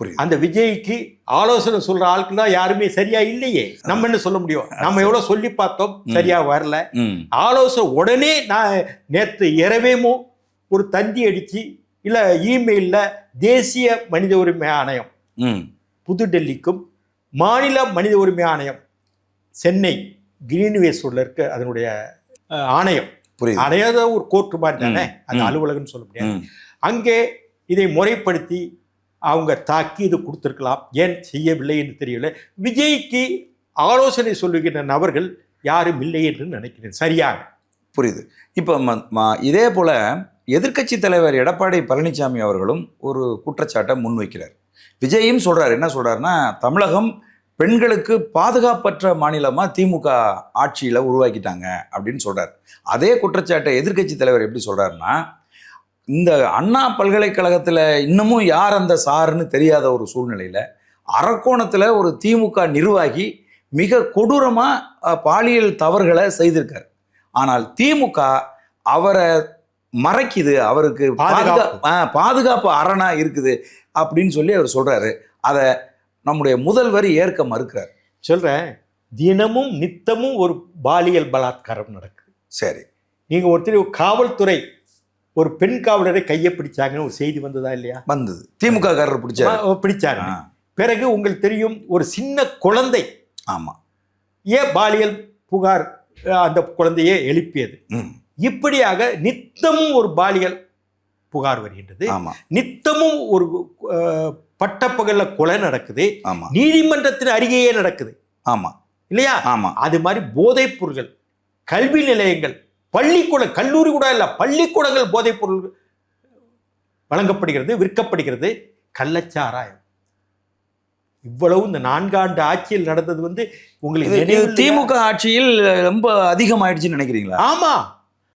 புரியுது. அந்த விஜய்க்கு ஆலோசனை சொல்ற ஆட்கள்லாம் யாருமே சரியா இல்லையே. நம்ம என்ன சொல்ல முடியும்? நம்ம எவ்வளவு சொல்லி பார்த்தோம் சரியா வரல. ஆலோசனை உடனே நான் நேற்று இரவேமோ ஒரு தந்தி அடிச்சு இல்ல இமெயில்ல தேசிய மனித உரிமை ஆணையம் புதுடெல்லிக்கும் மாநில மனித உரிமை ஆணையம் சென்னை கிரீன்வேஸூர்ல இருக்க அதனுடைய ஆணையம். ஆணையாத ஒரு கோர்ட்டு மாதிரி தானே? அது ம். அலுவலகம்னு சொல்ல முடியாது. அங்கே இதை முறைப்படுத்தி அவங்க தாக்கி இது கொடுத்துருக்கலாம். ஏன் செய்யவில்லை என்று தெரியவில்லை. விஜய்க்கு ஆலோசனை சொல்லுகின்ற நபர்கள் யாரும் இல்லை என்று நினைக்கிறேன். சரியாக? புரியுது. இப்போ ம- இதே போல் எதிர்க்கட்சி தலைவர் எடப்பாடி பழனிசாமி அவர்களும் ஒரு குற்றச்சாட்டை முன்வைக்கிறார். விஜயும் சொல்கிறார் என்ன சொல்கிறாருன்னா தமிழகம் பெண்களுக்கு பாதுகாப்பற்ற மாநிலமாக திமுக ஆட்சியில் உருவாக்கிட்டாங்க அப்படின்னு சொல்கிறார் அதே குற்றச்சாட்டை எதிர்க்கட்சி தலைவர் எப்படி சொல்கிறாருன்னா இந்த அண்ணா பல்கலைக்கழகத்துல இன்னமும் யார் அந்த சாருன்னு தெரியாத ஒரு சூழ்நிலையில அரக்கோணத்துல ஒரு திமுக நிர்வாகி மிக கொடூரமா அஹ், பாலியல் தவறுகளை செய்திருக்காரு. ஆனால் திமுக அவரை மறைக்குது அவருக்கு பாதுகாப்பு. பாதுகாப்பு அரணா இருக்குது அப்படின்னு சொல்லி அவர் சொல்றாரு. அதை நம்முடைய முதல்வர் ஏற்க மறுக்கிறார். சொல்றேன். தினமும் நித்தமும் ஒரு பாலியல் பலாத்காரம் நடக்குது. சரி. நீங்க ஒருத்தர் ஒரு காவல்துறை ஒரு பெண் காவலரை கையை பிடிச்சாங்கன்னு ஒரு செய்தி வந்ததா இல்லையா? வந்தது. திமுக காரர் பிடிச்சாரு. பிடிச்சாங்க பிறகு உங்களுக்கு தெரியும் ஒரு சின்ன குழந்தை. ஆமா. ஏன் பாலியல் புகார் அந்த குழந்தையை எழுப்பியது. இப்படியாக நித்தமும் ஒரு பாலியல் புகார் வருகின்றது. நித்தமும் ஒரு பட்டப்பகல்ல கொலை நடக்குது. நீதிமன்றத்தின் அருகேயே நடக்குது. ஆமா. இல்லையா? ஆமா. அது மாதிரி போதைப் பொருள்கள் கல்வி நிலையங்கள் பள்ளிக்கூட கல்லூரி கூட இல்ல பள்ளிக்கூடங்கள் போதைப் பொருள் வழங்கப்படுகிறது விற்கப்படுகிறது. கள்ளச்சாராயம். இவ்வளவு இந்த நான்காண்டு ஆட்சியில் நடந்தது வந்து உங்களுக்கு? திமுக ஆட்சியில் ரொம்ப அதிகமாயிடுச்சுன்னு நினைக்கிறீங்களா? ஆமா.